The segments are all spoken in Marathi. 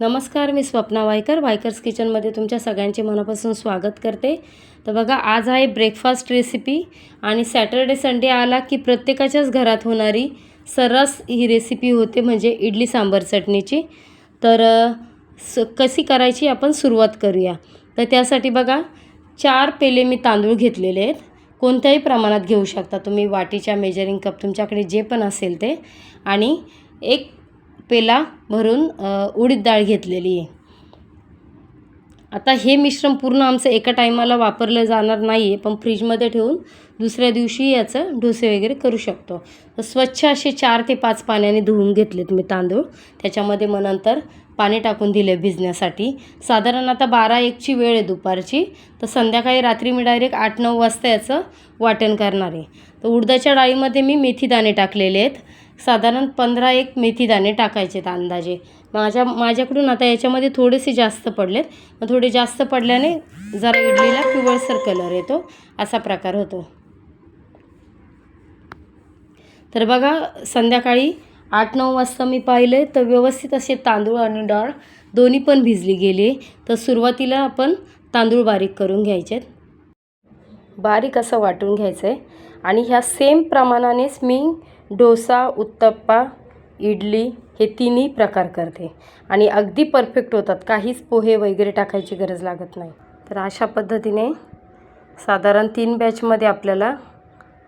नमस्कार मी स्वप्ना वायकर. वायकर्स किचनमध्ये तुमच्या सगळ्यांचे मनापासून स्वागत करते. तर बघा आज आहे ब्रेकफास्ट रेसिपी आणि सॅटर्डे संडे आला की प्रत्येकाच्याच घरात होणारी सर्रास ही रेसिपी होते म्हणजे इडली सांबार चटणीची. तर स कशी करायची आपण सुरुवात करूया. तर त्यासाठी बघा चार पेले मी तांदूळ घेतलेले आहेत. कोणत्याही प्रमाणात घेऊ शकता तुम्ही. वाटीच्या मेजरिंग कप तुमच्याकडे जे पण असेल ते. आणि एक पेला भरून उडीद डाळ घेतलेली आहे. आता हे मिश्रण पूर्ण आमचं एका टायमाला वापरलं जाणार नाही आहे पण फ्रीजमध्ये ठेवून दुसऱ्या दिवशी याचं डोसे वगैरे करू शकतो. तर स्वच्छ असे चार ते पाच पाण्याने धुवून घेतलेत मी तांदूळ. त्याच्यामध्ये मग नंतर पाणी टाकून दिले भिजण्यासाठी. साधारण आता बारा एकची वेळ आहे दुपारची. तर संध्याकाळी रात्री मी डायरेक्ट आठ नऊ वाजता याचं वाटण करणार आहे. तर उडदाच्या डाळीमध्ये मी मेथी दाणे टाकलेले आहेत. साधारण पंधरा एक मेथी दाणे टाकायचे आहेत अंदाजे. माझ्या माझ्याकडून आता याच्यामध्ये थोडेसे जास्त पडलेत. मग थोडे जास्त पडल्याने जरा इडलीला पिवळसर कलर येतो. असा प्रकार होतो. तर बघा संध्याकाळी आठ नऊ वाजता मी पाहिले तर व्यवस्थित असे तांदूळ आणि डाळ दोन्ही पण भिजली गेली. तर सुरुवातीला आपण तांदूळ बारीक करून घ्यायचे बारीक असं वाटून घ्यायचं आहे आणि ह्या सेम प्रमाणानेच मी डोसा उत्तप्पा इडली हे तिन्ही प्रकार करते. आणि अगदी परफेक्ट होतात. काहीच पोहे वगैरे टाकायची गरज लागत नाही. तर अशा पद्धतीने साधारण तीन बॅचमध्ये आपल्याला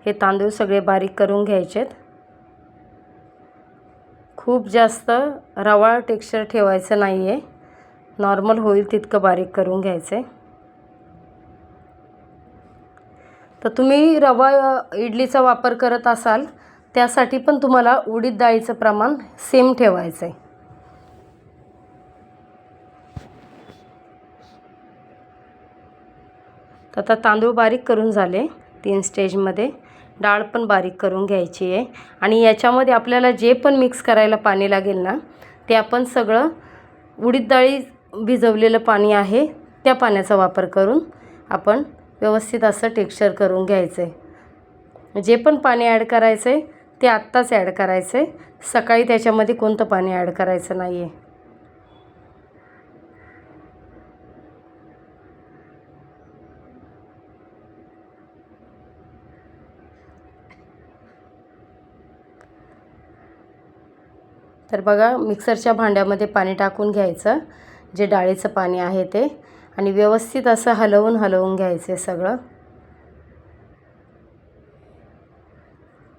हे तांदूळ सगळे बारीक करून घ्यायचेत. खूप जास्त रवा टेक्स्चर ठेवायचं नाही आहे नॉर्मल होईल तितकं बारीक करून घ्यायचं. आहे तर तुम्ही रवा इडलीचा वापर करत असाल त्यासाठी पण तुम्हाला उडीद डाळीचं प्रमाण सेम ठेवायचं आहे तर आता तांदूळ बारीक करून झाले तीन स्टेजमध्ये डाळ पण बारीक करून घ्यायची आहे. आणि याच्यामध्ये आपल्याला जे पण मिक्स करायला पाणी लागेल ना ते आपण सगळं उडीद डाळी भिजवलेलं पाणी आहे त्या पाण्याचा वापर करून आपण व्यवस्थित असं टेक्स्चर करून घ्यायचं आहे जे पण पाणी ॲड करायचं आहे ते आत्ताच ॲड करायचं आहे सकाळी त्याच्यामध्ये कोणतं पाणी ॲड करायचं नाही आहे तर बघा मिक्सरच्या भांड्यामध्ये पाणी टाकून घ्यायचं. जे डाळीचं पाणी आहे ते. आणि व्यवस्थित असं हलवून हलवून घ्यायचं आहे सगळं.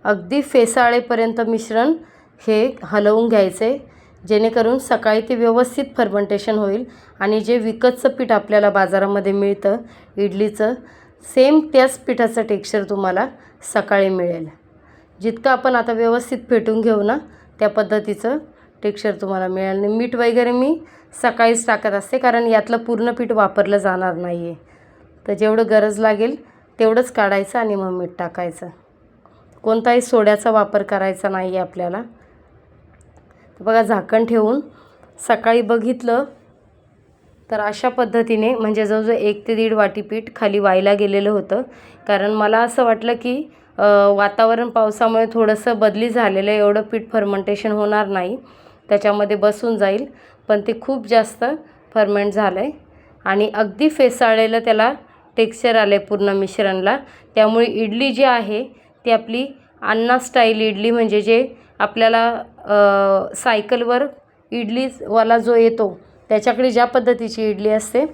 अगदी फेसाळेपर्यंत मिश्रण हे हलवून घ्यायचे जेणेकरून सकाळी ते व्यवस्थित फर्मेंटेशन होईल आणि जे विकतचं पीठ आपल्याला बाजारामध्ये मिळतं इडलीचं सेम त्याच पिठाचं टेक्स्चर तुम्हाला सकाळी मिळेल. जितकं आपण आता व्यवस्थित फेटून घेऊ ना त्या पद्धतीचं टेक्स्चर तुम्हाला मिळेल. आणि मीठ वगैरे मी सकाळीच टाकत असते कारण यातलं पूर्ण पीठ वापरलं जाणार नाही आहे तर जेवढं गरज लागेल तेवढंच काढायचं आणि मग मीठ टाकायचं. कोणताही सोड्याचा वापर करायचा नाही आहे आपल्याला बघा झाकण ठेवून सकाळी बघितलं तर अशा पद्धतीने म्हणजे जवळजवळ एक ते दीड वाटी पीठ खाली व्हायला गेलेलं होतं. कारण मला असं वाटलं की वातावरण पावसामुळे थोडंसं बदली झालेलं आहे. एवढं पीठ फर्मेंटेशन होणार नाही. त्याच्यामध्ये बसून जाईल. पण ते खूप जास्त फर्मेंट झालं आहे आणि अगदी फेसाळलेलं त्याला टेक्स्चर आलं आहे पूर्ण मिश्रणला. त्यामुळे इडली जी आहे ती आपली अन्ना स्टाईल इडली म्हणजे जे आपल्याला सायकलवर इडलीवाला जो येतो त्याच्याकडे ज्या पद्धतीची इडली असते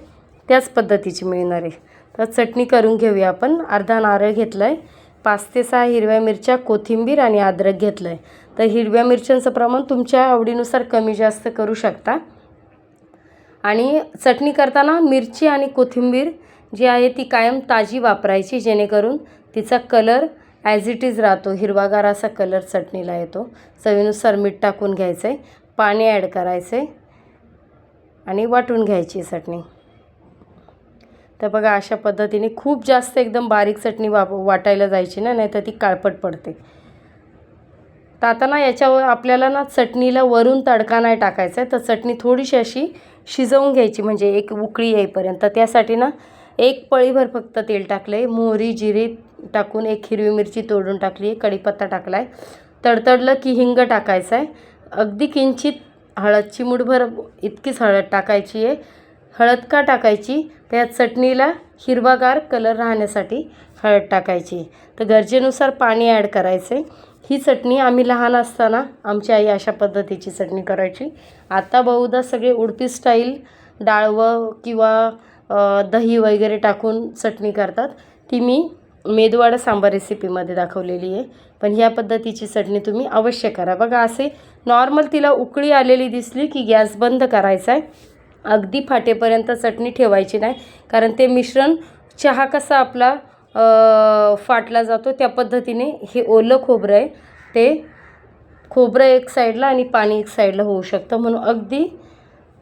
त्याच पद्धतीची मिळणार आहे. तर चटणी करून घेऊया आपण. अर्धा नारळ घेतला आहे पाच ते सहा हिरव्या मिरच्या कोथिंबीर आणि अद्रक घेतलं आहे तर हिरव्या मिरच्यांचं प्रमाण तुमच्या आवडीनुसार कमी जास्त करू शकता. आणि चटणी करताना मिरची आणि कोथिंबीर जी आहे ती कायम ताजी वापरायची जेणेकरून तिचा कलर ॲज इट इज राहतो हिरवागार असा कलर चटणीला येतो. चवीनुसार मीठ टाकून घ्यायचं आहे पाणी ॲड करायचं आहे आणि वाटून घ्यायची चटणी. तर बघा अशा पद्धतीने खूप जास्त एकदम बारीक चटणी वाप वाटायला जायची ना नाही तर ती काळपट पडते. तर आता ना याच्यावर आपल्याला ना चटणीला वरून तडका नाही टाकायचा आहे तर चटणी थोडीशी अशी शिजवून घ्यायची म्हणजे एक उकळी येईपर्यंत. त्यासाठी ना एक पळीभर फक्त तेल टाकलं आहे मोहरी जिरे टाकून एक हिरवी मिरची तोडून टाकली आहे कढीपत्ता टाकला आहे तडतडलं की हिंग टाकायचं आहे अगदी किंचित हळदची मुठभर इतकीच हळद टाकायची आहे हळद का टाकायची? तर या चटणीला हिरवागार कलर राहण्यासाठी हळद टाकायची. तर गरजेनुसार पाणी ॲड करायचं आहे ही चटणी आम्ही लहान असताना आमची आई अशा पद्धतीची चटणी करायची. आता बहुधा सगळे उडपी स्टाईल डाळवं किंवा दही वगैरे टाकून चटणी करतात. ती मी मेदूवाडा सांबार रेसिपीमध्ये दाखवलेली आहे. पण ह्या पद्धतीची चटणी तुम्ही अवश्य करा. बघा असे नॉर्मल तिला उकळी आलेली दिसली की गॅस बंद करायचा आहे अगदी फाटेपर्यंत चटणी ठेवायची नाही. कारण ते मिश्रण चहा कसा आपला फाटला जातो त्या पद्धतीने हे ओलं खोबरं आहे. ते खोबरं एक साईडला आणि पाणी एक साईडला होऊ शकतं. म्हणून अगदी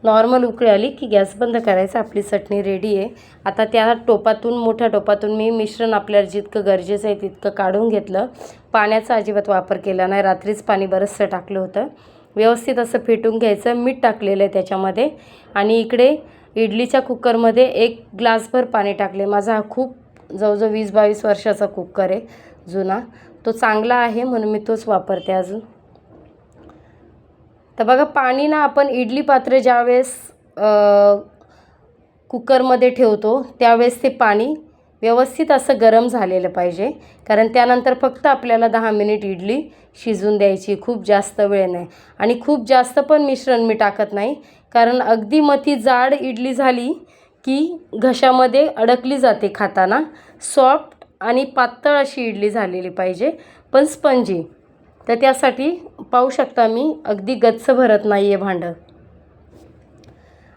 नॉर्मल उकळी आली की गॅस बंद करायचा आपली चटणी रेडी आहे. आता त्या टोपातून मोठ्या टोपातून मी मिश्रण आपल्याला जितकं गरजेचं आहे तितकं काढून घेतलं. पाण्याचा अजिबात वापर केला नाही. रात्रीच पाणी बरंचसं टाकलं होतं. व्यवस्थित असं फेटून घ्यायचं. मीठ टाकलेलं आहे त्याच्यामध्ये. आणि इकडे इडलीच्या कुकरमध्ये एक ग्लासभर पाणी टाकले माझा हा खूप जवळजवळ वीस बावीस वर्षाचा कुकर आहे जुना. तो चांगला आहे म्हणून मी तोच वापरते अजून. तर बघा पाणी ना आपण इडली पात्र ज्यावेळेस कुकरमध्ये ठेवतो त्यावेळेस ते पाणी व्यवस्थित असं गरम झालेलं पाहिजे. कारण त्यानंतर फक्त आपल्याला दहा मिनिट इडली शिजून द्यायची खूप जास्त वेळ नाही. आणि खूप जास्त पण मिश्रण मी टाकत नाही. कारण अगदी मती जाड इडली झाली की घशामध्ये अडकली जाते खाताना. सॉफ्ट आणि पातळ अशी इडली झालेली पाहिजे. पण स्पंजी. तर त्यासाठी पाहू शकता मी अगदी गच्च भरत नाही आहे भांडं.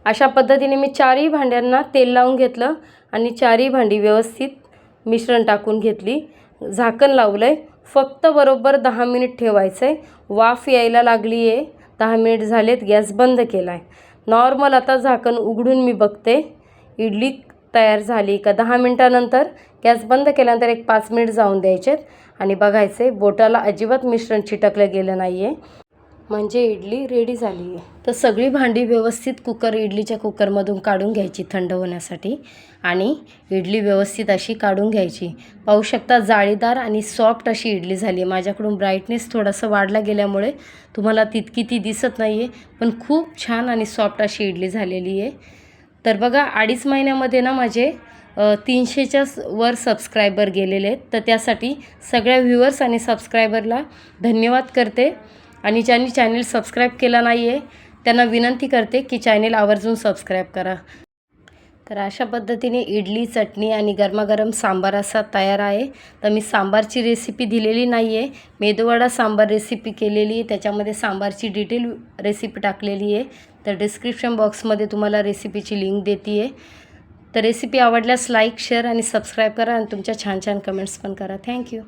अशा पद्धतीने मी चारही भांड्यांना तेल लावून घेतलं आणि चारही भांडी व्यवस्थित मिश्रण टाकून घेतली. झाकण लावलं आहे फक्त बरोबर दहा मिनिट ठेवायचं आहे वाफ यायला लागली आहे दहा मिनिट झालेत. गॅस बंद केला आहे नॉर्मल आता झाकण उघडून मी बघते. इडली तयार झाली का? दहा मिनटानंतर गॅस बंद केल्यानंतर एक पाच मिनिट जाऊन द्यायचेत. आणि बघायचं आहे बोटाला अजिबात मिश्रण चिटकलं गेलं नाही आहे म्हणजे इडली रेडी झाली. आहे तर सगळी भांडी व्यवस्थित कुकर इडलीच्या कुकरमधून काढून घ्यायची थंड होण्यासाठी. आणि इडली व्यवस्थित अशी काढून घ्यायची. पाहू शकता जाळीदार आणि सॉफ्ट अशी इडली झाली. आहे माझ्याकडून ब्राईटनेस थोडासा वाढला गेल्यामुळे तुम्हाला तितकी ती दिसत नाही आहे पण खूप छान आणि सॉफ्ट अशी इडली झालेली आहे. तर बघा अडीच महिन्यामध्ये ना माझे तीनशेच्या वर सबस्क्रायबर गेलेले आहेत. तर त्यासाठी सगळ्या व्ह्युअर्स आणि सबस्क्रायबरला धन्यवाद करते. आणि ज्यांनी चॅनल सबस्क्राईब केला नाही आहे त्यांना विनंती करते की चॅनेल आवर्जून सबस्क्राईब करा. तर अशा पद्धतीने इडली चटणी आणि गरमागरम सांबार असा तयार आहे. तर मी सांबारची रेसिपी दिलेली नाही आहे मेदूवडा सांबार रेसिपी केलेली आहे. त्याच्यामध्ये सांबारची डिटेल रेसिपी टाकलेली आहे. तर डिस्क्रिप्शन बॉक्समध्ये तुम्हाला रेसिपीची लिंक देते आहे तर रेसिपी आवडल्यास लाईक शेअर आणि सबस्क्राईब करा आणि तुमच्या छान छान कमेंट्स पण करा. थँक्यू